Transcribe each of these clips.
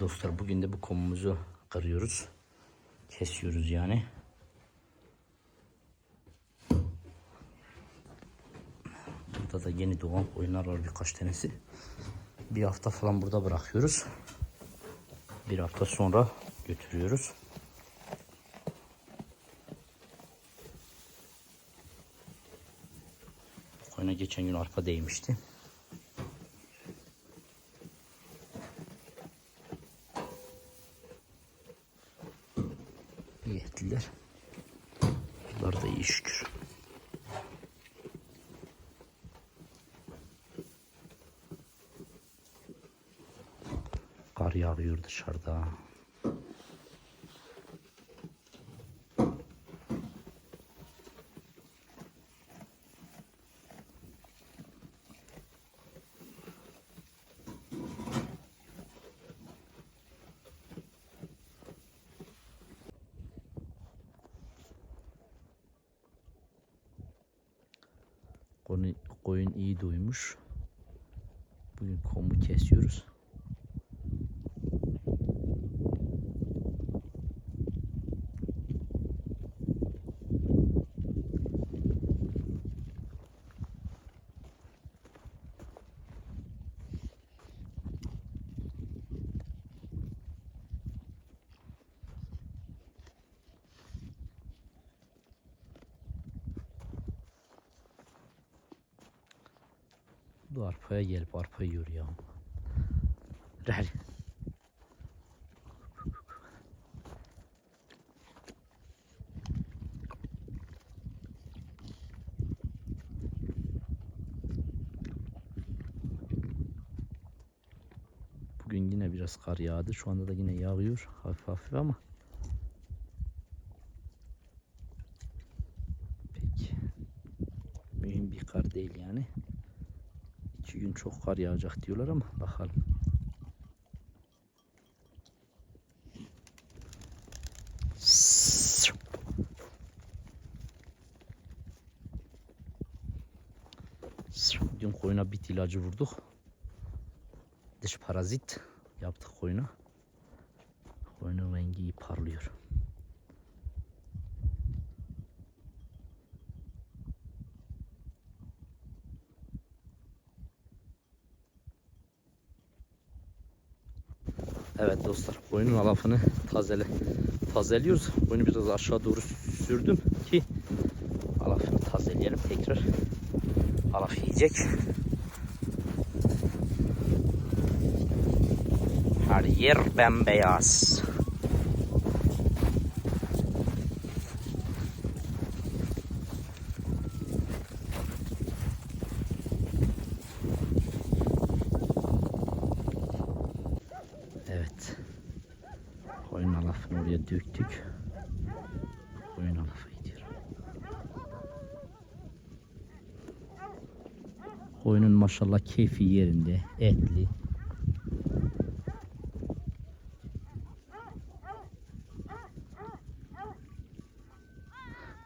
Dostlar bugün de bu komumuzu kırıyoruz. Kesiyoruz yani. Burada da yeni doğan koyunlar var birkaç tanesi. Bir hafta falan burada bırakıyoruz. Bir hafta sonra götürüyoruz. Koyuna geçen gün arpa değmişti. İyi ettiler. Bunlar da iyi şükür. Kar yağıyor dışarıda. Koyun, iyi doymuş. Bugün komu kesiyoruz. Bu arpaya gelip arpa yiyor ya. Rel. Bugün yine biraz kar yağdı. Şu anda da yine yağıyor hafif hafif ama. Peki. Mühim bir kar değil yani. İki gün çok kar yağacak diyorlar ama bakalım. Dün koyuna bit ilacı vurduk. Dış parazit yaptık koyuna. Koyunun rengi parlıyor. Evet dostlar koyunun alafını tazele tazeliyoruz. Koyunu biraz aşağı doğru sürdüm ki alafını tazeleyelim tekrar. Alaf yiyecek. Her yer bembeyaz. Evet. Koyun alafını oraya döktük. Koyun alafı gidiyor. Koyunun maşallah keyfi yerinde, etli.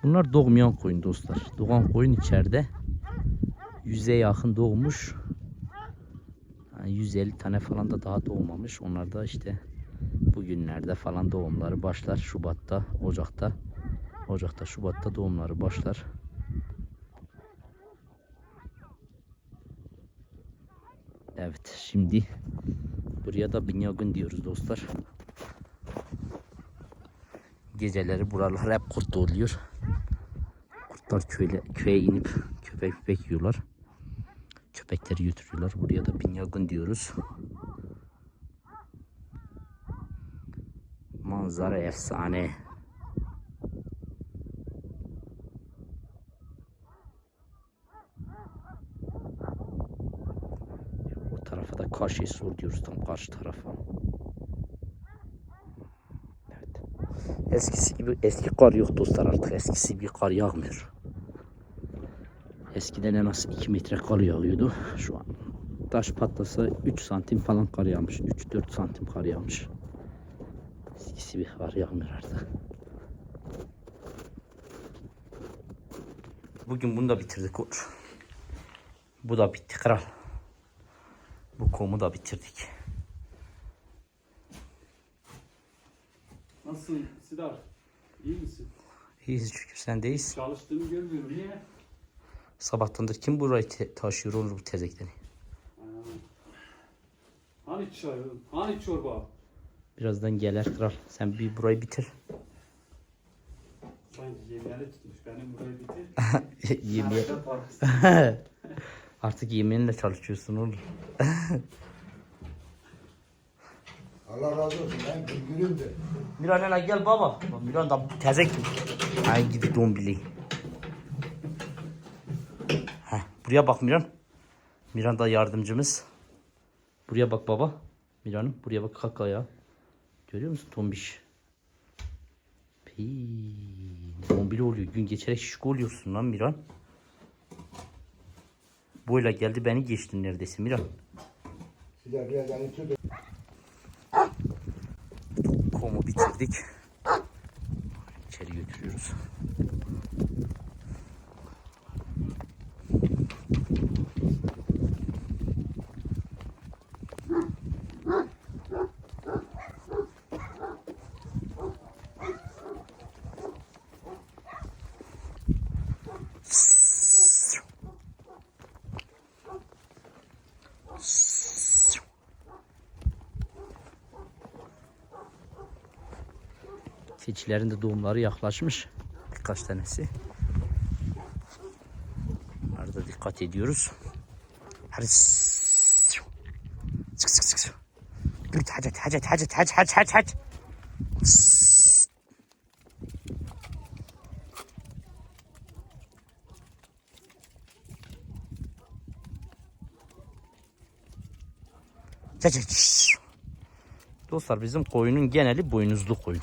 Bunlar doğmayan koyun dostlar. Doğan koyun içeride. Yüze yakın doğmuş. Yani 150 tane falan da daha doğmamış. Onlar da işte bugünlerde falan doğumları başlar. Şubat'ta, Ocak'ta. Ocak'ta, Şubat'ta doğumları başlar. Evet şimdi buraya da Binyagın diyoruz dostlar. Geceleri buralar hep kurt oluyor. Kurtlar köyle, köye inip köpek köpek yiyorlar. Köpekleri götürüyorlar. Buraya da Binyagın diyoruz. Manzara efsane. O tarafa da karşı sur diyoruz tam karşı tarafa. Evet. Eskisi gibi eski kar yok dostlar artık eskisi gibi kar yağmıyor. Eskiden en az 2 metre kar yağıyordu. Şu an taş patlasa 3 santim falan kar yağmış. 3-4 santim kar yağmış. Eskisi bir kar yağmıyor artık. Bugün bunu da bitirdik Uğur. Bu da bitti kral. Bu komu da bitirdik. Nasılsın Sidar? İyi misin? İyiyiz şükür sendeyiz. Çalıştığını görmüyorum. Niye? Sabahtandır kim burayı te- taşıyor olur bu tezekleri? Ha. Hani çay? Hani çorba? Birazdan gelir kral. Sen bir burayı bitir. Sanki yemeğe tutmuş. Benim burayı bitir. Parası? Artık yemeğinle çalışıyorsun oğlum. Allah razı olsun. Ben gülgülümdür. Miran hele gel baba. Miran da tezek. Ay gidi dombili. Heh, buraya bak Miran. Miran da yardımcımız. Buraya bak baba. Miran'ım buraya bak kaka ya. Görüyor musun tombiş? Pii. Dombili oluyor. Gün geçerek şişko oluyorsun lan Miran. Boyla geldi beni geçtin neredeyse Miran. Komu bitirdik. İçeri götürüyoruz. Keçilerin de doğumları yaklaşmış. Birkaç tanesi. Arada dikkat ediyoruz. Hadi. Sık sık sık sık. Git hadi hadi hadi hadi hadi. Hadi, hadi. Dostlar bizim koyunun geneli boynuzlu koyun.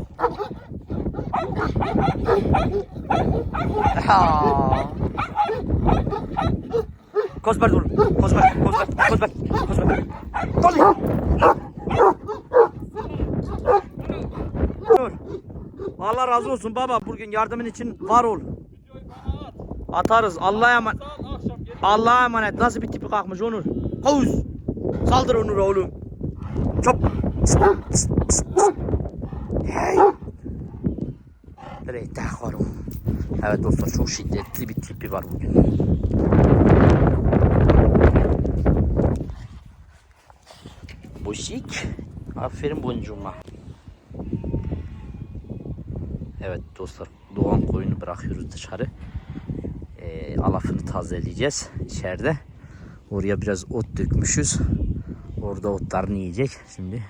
Kozber dur. Kozber, Kozber, Kozber, Kozber. Dur. Dur. Allah razı olsun baba. Bugün yardımın için var ol. Atarız. Allah'a emanet. Allah'a emanet. Nasıl bir tipi kalkmış Onur? Havuz. Saldır Onur'a oğlum. Çop. Hey. Reytah var o. Evet dostlar çok şiddetli bir tipi var bugün. Boşik. Aferin boncuğuma. Evet dostlar doğan koyunu bırakıyoruz dışarı. Ee, alafını tazeleyeceğiz içeride. Oraya biraz ot dökmüşüz. Orada otlarını yiyecek şimdi.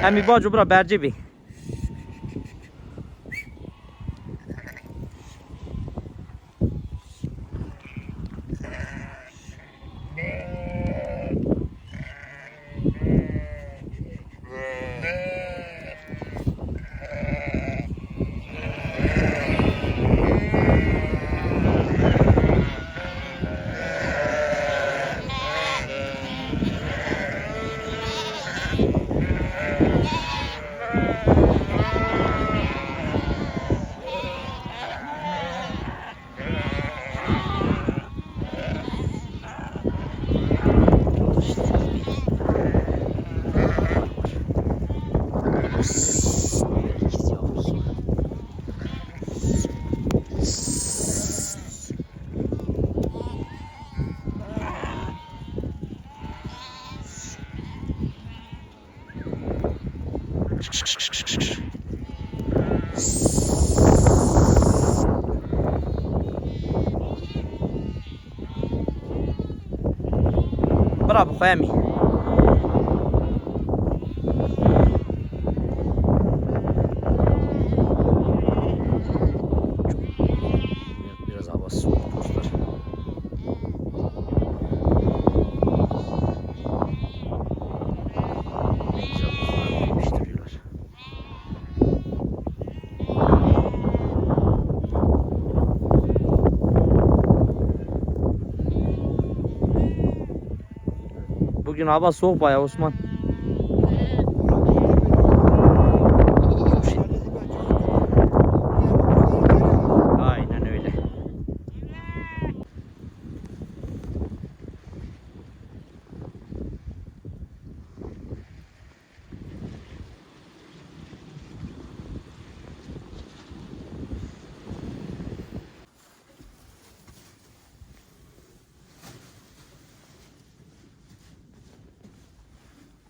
Hem bir bacı bura berce bir. 不拉不怀民。Bugün hava soğuk bayağı Osman.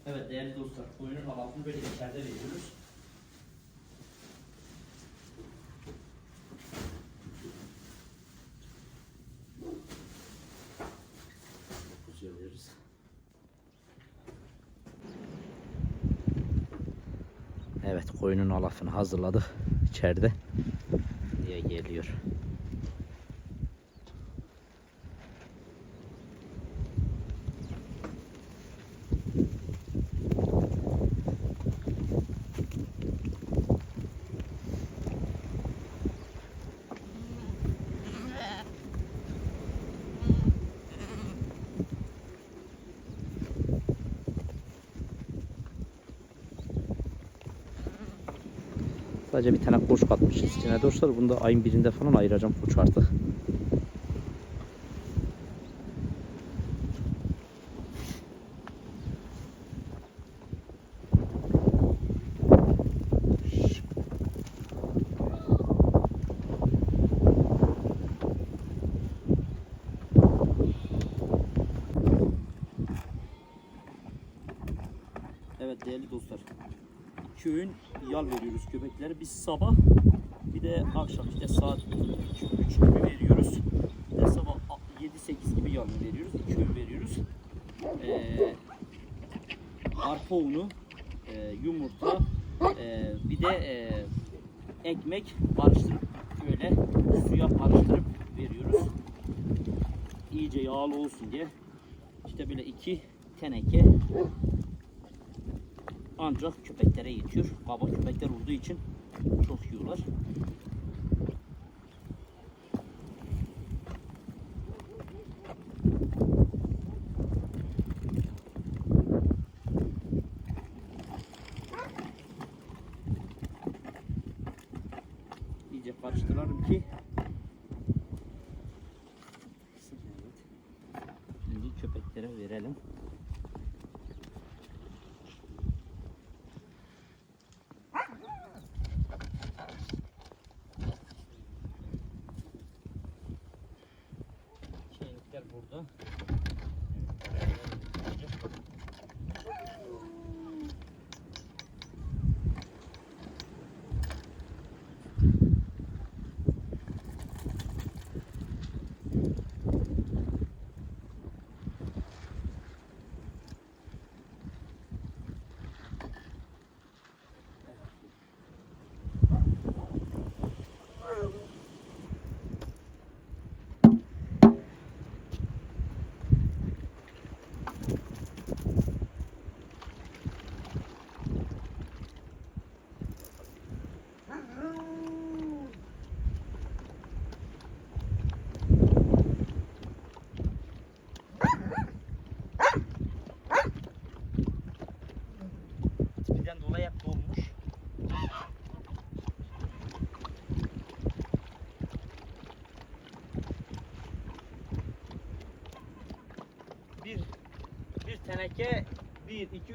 Evet değerli dostlar, koyunun halatını böyle içeride veriyoruz. Evet koyunun alafını hazırladık içeride diye geliyor. Sadece bir tane koç katmışız içine dostlar. Bunu da ayın birinde falan ayıracağım koç artık. Evet değerli dostlar. iki öğün yal veriyoruz köpeklere. Biz sabah bir de akşam işte saat 2-3 gibi veriyoruz. Bir de sabah 7-8 gibi yal veriyoruz. İki öğün veriyoruz. Ee, arpa unu, e, yumurta, e, bir de e, ekmek karıştırıp böyle suya karıştırıp veriyoruz. İyice yağlı olsun diye. İşte böyle iki teneke ancak köpeklere yetiyor. Kaba köpekler olduğu için çok yiyorlar. İyice karıştıralım ki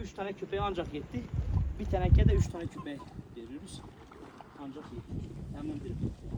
3 tane köpeğe ancak yetti. Bir tenekeye de 3 tane köpeğe veriyoruz. Ancak yetti. Hemen bir.